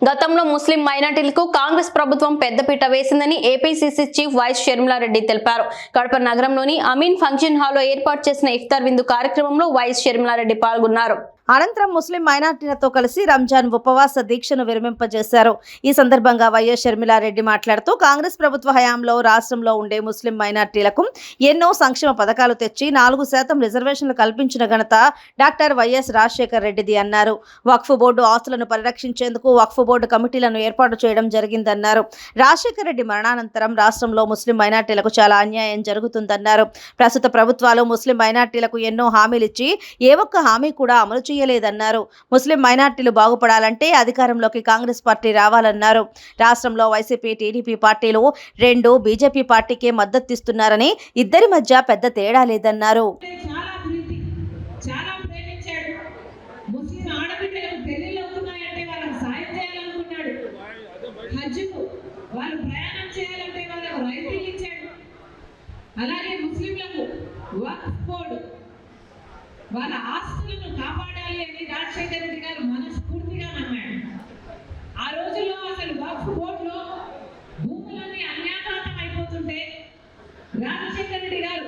గతంలో ముస్లిం మైనార్టీలకు కాంగ్రెస్ ప్రభుత్వం పెద్దపీట వేసిందని APCC chief Y S Sharmila Reddy తెలిపారు. కడప నగరంలోని అమీన్ ఫంక్షన్ హాల్లో ఏర్పాటు చేసిన ఇఫ్తార్ విందు కార్యక్రమంలో వైస్ షర్మిలారెడ్డి పాల్గొన్నారు. అనంతరం ముస్లిం మైనార్టీలతో కలిసి రంజాన్ ఉపవాస దీక్షను విరమింపజేశారు. ఈ సందర్భంగా వైఎస్ షర్మిలారెడ్డి మాట్లాడుతూ కాంగ్రెస్ ప్రభుత్వ హయాంలో రాష్ట్రంలో ఉండే ముస్లిం మైనార్టీలకు ఎన్నో సంక్షేమ పథకాలు తెచ్చి నాలుగు శాతం రిజర్వేషన్లు కల్పించిన ఘనత డాక్టర్ వైఎస్ రాజశేఖర్ రెడ్డిది అన్నారు. వక్ఫ్ బోర్డు ఆస్తులను పరిరక్షించేందుకు వక్ఫ్ బోర్డు కమిటీలను ఏర్పాటు చేయడం జరిగిందన్నారు. రాజశేఖర్ రెడ్డి మరణానంతరం రాష్ట్రంలో ముస్లిం మైనార్టీలకు చాలా అన్యాయం జరుగుతుందన్నారు. ప్రస్తుత ప్రభుత్వాలు ముస్లిం మైనార్టీలకు ఎన్నో హామీలిచ్చి ఏ ఒక్క హామీ కూడా అమలు చేయలేదన్నారు ముస్లిం మైనార్టీలు బాగుపడాలంటే అధికారంలోకి కాంగ్రెస్ పార్టీ రావాలన్నారు. రాష్ట్రంలో వైసీపీ టీడీపీ పార్టీలు రెండు బీజేపీ పార్టీకే మద్దతిస్తున్నారని ఇద్దరి మధ్య పెద్ద తేడా లేదన్నారు. వాళ్ళు ప్రయాణం చేయాలంటే వాళ్ళకు రైతులు ఇచ్చాడు. అలాగే ముస్లింలకు వక్ఫ్ బోర్డు వాళ్ళ ఆస్తులను అని రాజశేఖర రెడ్డి గారు మనస్ఫూర్తిగా నమ్మాడు. ఆ రోజుల్లో అసలు వక్ఫ్ బోర్డులో భూములన్నీ అన్యాక్రాంతం అయిపోతుంటే రాజశేఖర రెడ్డి గారు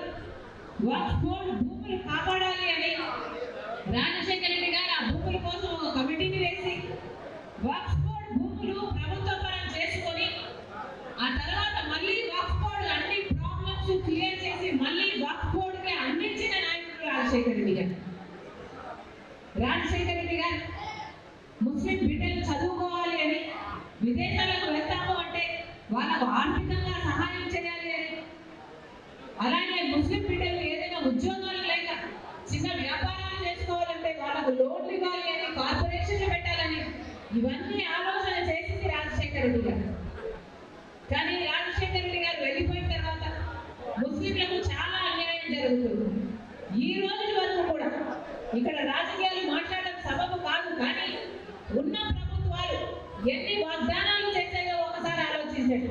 వక్ఫ్ బోర్డు భూములు కాపాడాలి అని రాజశేఖర రెడ్డి గారు ఆ భూముల కోసం ఒక కమిటీని వేసి వక్ఫ్ రాజశేఖర రెడ్డి గారు ముస్లిం బిడ్డలు చదువుకోవాలి అని విదేశాలకు వెళ్తాము అంటే వాళ్ళకు ఆర్థికంగా సహాయం చేయాలి అని. అలాగే ముస్లిం బిడ్డలు ఏదైనా ఉద్యోగాలు లేక చిన్న వ్యాపారాలు చేసుకోవాలంటే వాళ్ళకు లోన్లు ఇవ్వాలి అని కార్పొరేషన్లు పెట్టాలని ఇవన్నీ ఆలోచన చేసింది రాజశేఖర రెడ్డి గారు. కానీ రాజశేఖర రెడ్డి గారు వెళ్ళిపోయిన తర్వాత ముస్లింలకు చాలా అన్యాయం జరుగుతుంది. ఈ రోజు వరకు కూడా ఇక్కడ రాజకీయాలు మాట్లాడడం సబబు కాదు కానీ ఉన్న ప్రభుత్వాలు ఎన్ని వాగ్దానాలు చేశాయో ఒకసారి ఆలోచించండి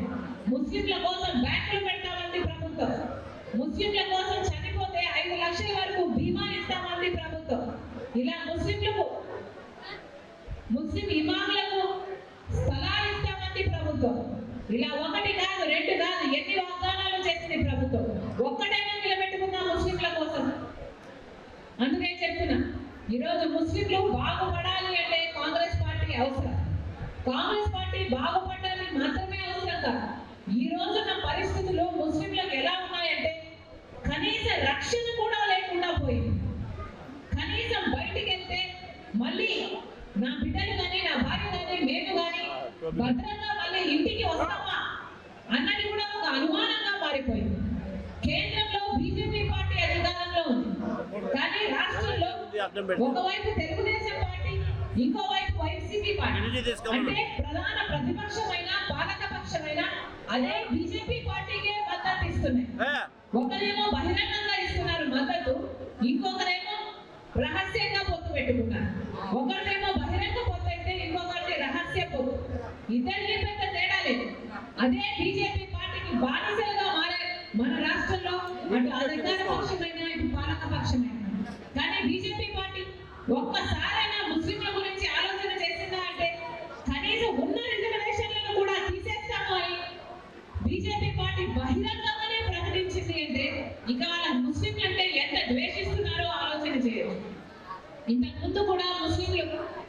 ముస్లింల కోసం బ్యాంకులు పెడతామంది ప్రభుత్వం. ముస్లింల కోసం చనిపోతే ఐదు లక్షల వరకు బీమా ఇస్తామంది ప్రభుత్వం. ఇలా ముస్లింలకు ముస్లిం ఇమాములకు స్థలాలు ఇస్తామంది ప్రభుత్వం. ఇలా ఒకటి కాదు రెండు కాదు ఎన్ని వాగ్దానాలు చేసింది ప్రభుత్వం. ఒక్కటైనా నిలబెట్టుకుందాం ముస్లింల కోసం? అందుకే చెప్తున్నా ఈరోజు ముస్లింలు బాగుపడాలి అంటే కాంగ్రెస్ పార్టీ అవసరం. కాంగ్రెస్ పార్టీ బాగుపడాలి మాత్రమే అవసరం కాదు. ఈ రోజున్న పరిస్థితులు ముస్లింలకు ఎలా ఉన్నాయంటే కనీస రక్షణ కూడా లేకుండా పోయింది. కనీసం బయటికి వెళ్తే మళ్ళీ నా బిడ్డలు కానీ నా భార్య కానీ మేము కానీ భద్రంగా మళ్ళీ ఇంటికి వస్తామా అన్నది కూడా ఒక అనుమానంగా మారిపోయింది. కేంద్రంలో బీజేపీ పార్టీ అధికారంలో ఉంది. కానీ రాష్ట్రంలో ఒకవైపు తెలుగుదేశం పార్టీ ఇంకోవైపు వైసీపీ పార్టీ. అంటే ప్రధాన ప్రతిపక్షమైన పాలక పక్షమైన అదే బీజేపీ పార్టీకే మద్దతు ఇస్తున్నాయి. ఒకరేమో బహిరంగంగా ఇస్తున్నారు మద్దతు ఇంకొకరేమో రహస్యంగా పొత్తు పెట్టుకున్నారు ఒకరినేమో బహిరంగ పొత్తు అయితే ఇంకొకటి రహస్య పొత్తు. ఇద్దరికి పెద్ద తేడా లేదు. అదే బీజేపీ పార్టీకి బానిసలుగా మారారు మన రాష్ట్రంలో అటు అధికార పక్షమైన ఇటు పాలక పక్షమైన. కానీ బీజేపీ పార్టీ ఒక్కసారైనా ముస్లింల గురించి ఆలోచన చేసిందా అంటే కనీసం ఉన్న రిజర్వేషన్లను కూడా తీసేస్తాము అని బీజేపీ పార్టీ బహిరంగంగానే ప్రకటించింది అంటే ఇక వాళ్ళ ముస్లింలు అంటే ఎంత ద్వేషిస్తున్నారో ఆలోచన చేయొచ్చు ఇంతకు ముందు కూడా ముస్లింలు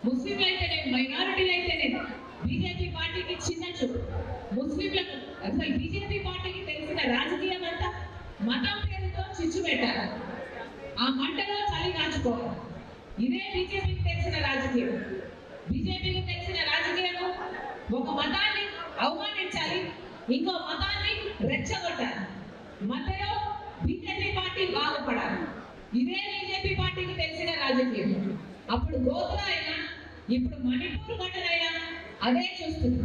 ముస్లింలు అయితేనే మైనారిటీలు అయితేనే బీజేపీ పార్టీకి చిన్న చూపు ముస్లింలకు అసలు బీజేపీ పార్టీకి తెలిసిన రాజకీయం అంతా మతం పేరుతో చిచ్చు పెట్టారు ఆ మంటలో చలి కాచుకోవాలి ఇదే బీజేపీకి తెలిసిన రాజకీయం. బీజేపీకి తెలిసిన రాజకీయం ఒక మతాన్ని అవమానించాలి ఇంకో మతాన్ని రెచ్చగొట్టాలి. మధ్యలో బీజేపీ పార్టీ బాగుపడాలి. ఇదే బీజేపీ పార్టీకి తెలిసిన రాజకీయం. అప్పుడు గోత్ర అయినా ఇప్పుడు మణిపూర్ ఘటనైనా అదే చూస్తుంది.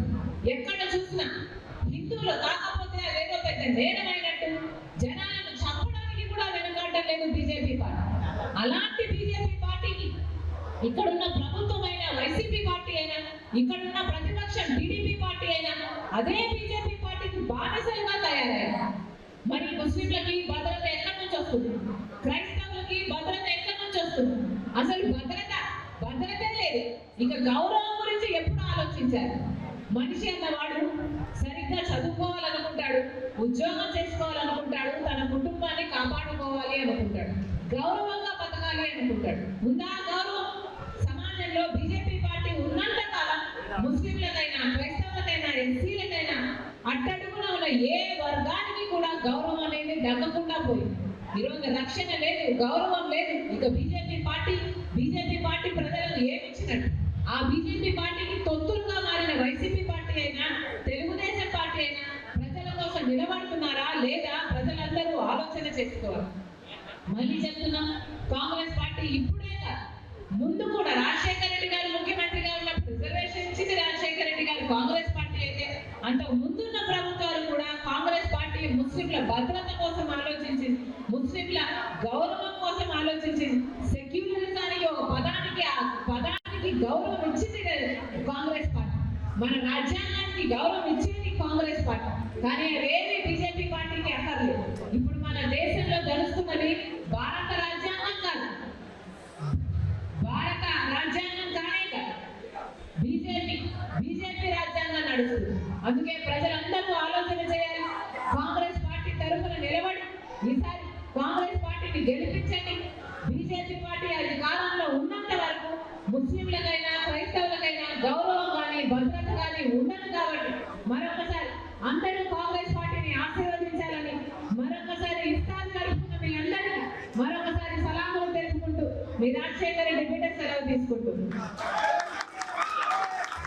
ఎక్కడ చూసినా హిందువులు కాకపోతే అదేదో పెద్ద నేరమైనట్టు జనాలను చంపడానికి కూడా వెనుకాడడం లేదు బీజేపీ పార్టీ. అలాంటి బీజేపీ పార్టీ ఇక్కడున్న ప్రభుత్వమైన వైసీపీ పార్టీ అయినా ఇక్కడున్న ప్రతిపక్షం టీడీపీ పార్టీ అయినా అదే బీజేపీ పార్టీకి బానిసలుగా తయారయ్యారు. మరి ముస్లింలకి భద్రత ఎక్కడి నుంచి వస్తుంది? క్రైస్తవులకి భద్రత ఎక్కడి నుంచి వస్తుంది? అసలు భద్రత భద్రతే లేదు. ఇక గౌరవం గురించి ఎప్పుడు ఆలోచించారు? మనిషి అన్నవాడు సరిగ్గా చదువుకోవాలనుకుంటాడు ఉద్యోగం చేసుకోవాలనుకుంటాడు తన కుటుంబాన్ని కాపాడుకోవాలి అనుకుంటాడు గౌరవంగా బతకాలి అనుకుంటాడు. ఉందా గౌరవం? సమాజంలో బీజేపీ పార్టీ ఉన్నంత కాలం ముస్లింలకైనా క్రైస్తవులకైనా ఎస్సీలకైనా అట్టడుగున ఉన్న ఏ వర్గానికి కూడా గౌరవం అనేది దక్కకుండా పోయింది. ఈరోజు రక్షణ లేదు గౌరవం లేదు. ఇక బీజేపీ పార్టీ బీజేపీ పార్టీ ప్రజలకు ఏమిచ్చినట్టు? ఆ బీజేపీ పార్టీకి తొత్తులుగా మారిన వైసీపీ పార్టీ అయినా తెలుగుదేశం పార్టీ అయినా ప్రజల కోసం నిలబడుతున్నారా లేదా ప్రజలందరూ ఆలోచన చేసుకోవాలి? మళ్ళీ చెప్తున్నాం కాంగ్రెస్ పార్టీ ఇప్పుడే కాదు ముందు అంతకు ముందున్న ప్రభుత్వాలు కూడా కాంగ్రెస్ పార్టీ ముస్లింల భద్రత కోసం ఆలోచించింది ముస్లింల గౌరవం కోసం ఆలోచించింది సెక్యులరిజానికి ఒక పదానికి ఆ పదానికి గౌరవం ఇచ్చింది కాంగ్రెస్ పార్టీ. మన రాజ్యాంగానికి గౌరవం ఇచ్చింది కాంగ్రెస్ పార్టీ. కానీ అవేమి Amen.